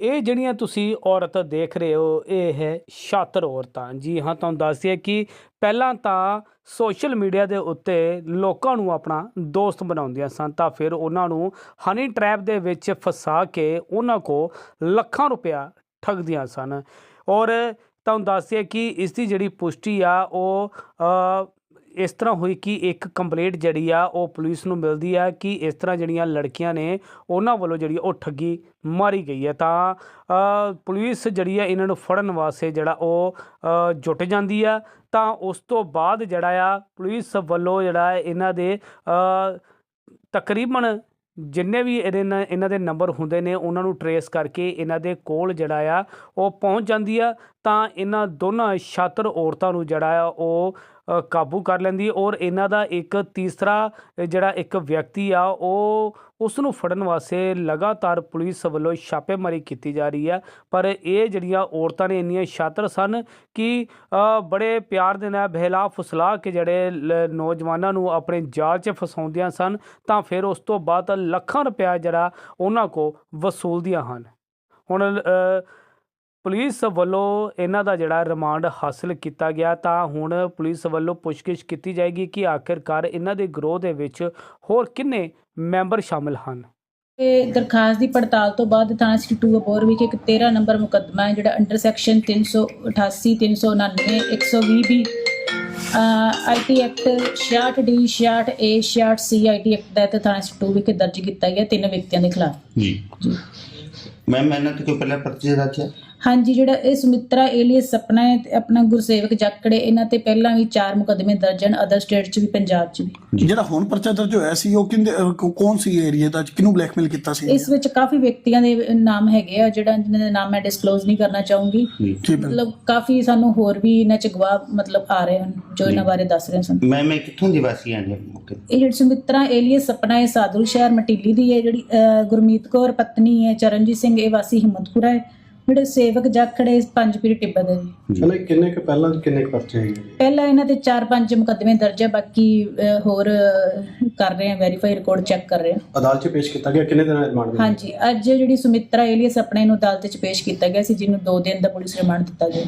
ਇਹ ਜਿਹੜੀਆਂ ਤੁਸੀਂ ਔਰਤ ਦੇਖ ਰਹੇ ਹੋ, ਇਹ ਹੈ ਛਾਤਰ ਔਰਤਾਂ। ਜੀ ਹਾਂ, ਤੁਹਾਨੂੰ ਦੱਸ ਦਈਏ ਕਿ ਪਹਿਲਾਂ ਤਾਂ ਸੋਸ਼ਲ ਮੀਡੀਆ ਦੇ ਉੱਤੇ ਲੋਕਾਂ ਨੂੰ ਆਪਣਾ ਦੋਸਤ ਬਣਾਉਂਦੀਆਂ ਸਨ, ਤਾਂ ਫਿਰ ਉਹਨਾਂ ਨੂੰ ਹਨੀ ਟ੍ਰੈਪ ਦੇ ਵਿੱਚ ਫਸਾ ਕੇ ਉਹਨਾਂ ਕੋ ਲੱਖਾਂ ਰੁਪਇਆ ਠੱਗਦੀਆਂ ਸਨ। ਔਰ ਤੁਹਾਨੂੰ ਦੱਸ ਦਈਏ ਕਿ ਇਸ ਦੀ ਜਿਹੜੀ ਪੁਸ਼ਟੀ ਆ, ਉਹ ਇਸ ਤਰ੍ਹਾਂ ਹੋਈ ਕਿ ਇੱਕ ਕੰਪਲੇਂਟ ਜਿਹੜੀ ਆ ਉਹ ਪੁਲਿਸ ਨੂੰ ਮਿਲਦੀ ਆ ਕਿ ਇਸ ਤਰ੍ਹਾਂ ਜਿਹੜੀਆਂ ਲੜਕੀਆਂ ਨੇ ਉਹਨਾਂ ਵੱਲੋਂ ਜਿਹੜੀ ਉਹ ਠੱਗੀ ਮਾਰੀ ਗਈ ਹੈ। ਤਾਂ ਪੁਲਿਸ ਜਿਹੜੀ ਆ ਇਹਨਾਂ ਨੂੰ ਫੜਨ ਵਾਸਤੇ ਜਿਹੜਾ ਉਹ ਅ, ਜੁਟ ਜਾਂਦੀ ਆ। ਤਾਂ ਉਸ ਤੋਂ ਬਾਅਦ ਜਿਹੜਾ ਆ ਪੁਲਿਸ ਵੱਲੋਂ ਜਿਹੜਾ ਇਹਨਾਂ ਦੇ ਤਕਰੀਬਨ ਜਿੰਨੇ ਵੀ ਇਹਦੇ ਨਾਲ ਇਹਨਾਂ ਦੇ ਨੰਬਰ ਹੁੰਦੇ ਨੇ ਉਹਨਾਂ ਨੂੰ ਟਰੇਸ ਕਰਕੇ ਇਹਨਾਂ ਦੇ ਕੋਲ ਜਿਹੜਾ ਆ ਉਹ ਪਹੁੰਚ ਜਾਂਦੀ ਆ। ਤਾਂ ਇਹਨਾਂ ਦੋਨਾਂ ਛਾਤਰ ਔਰਤਾਂ ਨੂੰ ਜਿਹੜਾ ਆ ਉਹ ਕਾਬੂ ਕਰ ਲੈਂਦੀ ਹੈ ਔਰ ਇਹਨਾਂ ਦਾ ਇੱਕ ਤੀਸਰਾ ਜਿਹੜਾ ਇੱਕ ਵਿਅਕਤੀ ਆ, ਉਹ ਉਸ ਨੂੰ ਫੜਨ ਵਾਸਤੇ ਲਗਾਤਾਰ ਪੁਲਿਸ ਵੱਲੋਂ ਛਾਪੇਮਾਰੀ ਕੀਤੀ ਜਾ ਰਹੀ ਹੈ। ਪਰ ਇਹ ਜਿਹੜੀਆਂ ਔਰਤਾਂ ਨੇ, ਇੰਨੀਆਂ ਸ਼ਾਤਰ ਸਨ ਕਿ ਬੜੇ ਪਿਆਰ ਦੇ ਨਾਲ ਬਹਿਲਾ ਫੁਸਲਾ ਕੇ ਜਿਹੜੇ ਲ- ਨੌਜਵਾਨਾਂ ਨੂੰ ਆਪਣੇ ਜਾਲ 'ਚ ਫਸਾਉਂਦੀਆਂ ਸਨ, ਤਾਂ ਫਿਰ ਉਸ ਤੋਂ ਬਾਅਦ ਲੱਖਾਂ ਰੁਪਇਆ ਜਿਹੜਾ ਉਹਨਾਂ ਕੋ ਵਸੂਲਦੀਆਂ ਹਨ। ਹੁਣ ਪੁਲਿਸ ਵੱਲੋਂ ਇਹਨਾਂ ਦਾ ਜਿਹੜਾ ਰਿਮਾਂਡ ਹਾਸਲ ਕੀਤਾ ਗਿਆ ਤਾਂ ਹੁਣ ਪੁਲਿਸ ਵੱਲੋਂ ਪੁੱਛਗਿੱਛ ਕੀਤੀ ਜਾਏਗੀ ਕਿ ਆਖਿਰਕਾਰ ਇਹਨਾਂ ਦੇ ਗਰੋਹ ਦੇ ਵਿੱਚ ਹੋਰ ਕਿੰਨੇ ਮੈਂਬਰ ਸ਼ਾਮਲ ਹਨ? ਇਹ ਦਰਖਾਸਤ ਦੀ ਪੜਤਾਲ ਤੋਂ ਬਾਅਦ ਥਾਣਾ ਸਿਟੀ 2 ਅਬੋਰ ਵਿਖੇ ਇੱਕ 13 ਨੰਬਰ ਮੁਕੱਦਮਾ ਹੈ ਜਿਹੜਾ under section 388 399 120 B IT act 66 D 66 A 66 C IT act ਦਾ ਤੇ ਥਾਣਾ ਸਿਟੀ 2 ਵਿਖੇ ਦਰਜ ਕੀਤਾ ਗਿਆ ਤਿੰਨ ਵਿਅਕਤੀਆਂ ਦੇ ਖਿਲਾਫ। ਜੀ। ਜੀ। ਮੈਮ ਇਹਨਾਂ ਤੇ ਕੋਈ ਪਹਿਲਾਂ ਪਰਚੇ ਰੱਖਿਆ ਹਾਂਜੀ ਜਿਹੜਾ ਇਹ ਸੁਮਿਤਰਾ ਏਲੀਅਸ ਸਪਨਾ ਹੈ ਤੇ ਆਪਣਾ ਗੁਰਸੇਵਕ ਜਾਕੜੇ ਇਹਨਾਂ ਤੇ ਪਹਿਲਾਂ ਵੀ ਚਾਰ ਮੁਕੱਦਮੇ ਦਰਜ ਹਨ ਅਦਰ ਸਟੇਟ 'ਚ ਵੀ ਪੰਜਾਬ 'ਚ ਵੀ। ਜਿਹੜਾ ਹੁਣ ਪਰਚਾ ਦਰਜ ਹੋਇਆ ਸੀ ਉਹ ਕਿੰਦੇ ਅਹ ਕੌ- ਕੌਣ ਸੀ ਏਰੀਆ ਦਾ? ਕਿਹਨੂੰ ਬਲੈਕਮੇਲ ਕੀਤਾ ਸੀ ਇਸ ਵਿੱਚ ਕਾਫੀ ਵਿਅਕਤੀਆਂ ਦੇ ਨਾਮ ਹੈਗੇ ਆ ਜਿਹੜਾ ਜਿਨ੍ਹਾਂ ਦੇ ਨਾਮ ਮੈਂ ਡਿਸਕਲੋਜ਼ ਨਹੀਂ ਕਰਨਾ ਚਾਹੂੰਗੀ। ਜੀ। ਜੀ ਬਿਲਕੁਲ ਮਤਲਬ ਕਾਫੀ ਸਾਨੂੰ ਹੋਰ ਵੀ ਇਹਨਾਂ ਚ ਗਵਾਹ ਮਤਲਬ ਆ ਰਹੇ ਹਨ ਜੋ ਇਹਨਾਂ ਬਾਰੇ ਦੱਸ ਰਹੇ ਸਨ। ਮੈਂ ਮੈਂ ਕਿੱਥੋਂ ਦੀ ਵਾਸੀ ਆਂ ਜੀ ਮੌਕੇ? ਇਹ ਜਿਹੜੀ ਸੁਮਿਤਰਾ ਏਲੀਅਸ ਸਪਨਾ ਹੈ ਸਾਦੁਲ ਸ਼ਹਿਰ ਮਟੀਲੀ ਦੀ ਹੈ ਜਿਹੜੀ ਅਹ, ਗੁਰਮੀਤ ਕੌਰ ਪਤਨੀ ਹੈ ਚਰਨਜੀਤ ਸਿੰਘ ਇਹ ਵਾਸੀ ਹਿੰਮਤਪੁਰਾ ਹੈ। ਜਿਹੜੇ ਸੇਵਕ ਜਾਖੜੇ ਪੰਜ ਪੀਰ ਟਿੱਬਾ ਦੇ ਜੀ ਚਲੋ ਇਹ ਕਿੰਨੇ ਕੁ ਪਹਿਲਾਂ ਕਿੰਨੇ ਕੁ ਪਰਚੇ ਹੈਗੇ ਜੀ? ਪਹਿਲਾਂ ਇਹਨਾਂ ਦੇ 4-5 ਮੁਕੱਦਮੇ ਦਰਜ ਹੈ ਬਾਕੀ ਹੋਰ ਕਰ ਰਹੇ ਆ ਵੈਰੀਫਾਈ ਰਿਕਾਰਡ ਚੈੱਕ ਕਰ ਰਹੇ ਆ ਅਦਾਲਤ 'ਚ ਪੇਸ਼ ਕੀਤਾ ਗਿਆ ਕਿੰਨੇ ਦਿਨਾਂ ਦਾ ਰਿਮਾਂਡ ਮਿਲਿਆ? ਹਾਂਜੀ ਅੱਜ ਜਿਹੜੀ ਸੁਮਿਤਰਾ ਏਲੀਅਸ ਆਪਣੇ ਨੂੰ ਅਦਾਲਤ 'ਚ ਪੇਸ਼ ਕੀਤਾ ਗਿਆ ਸੀ ਜਿਹਨੂੰ 2 ਦਿਨ ਦਾ ਪੁਲਿਸ ਰਿਮਾਂਡ ਦਿੱਤਾ ਗਿਆ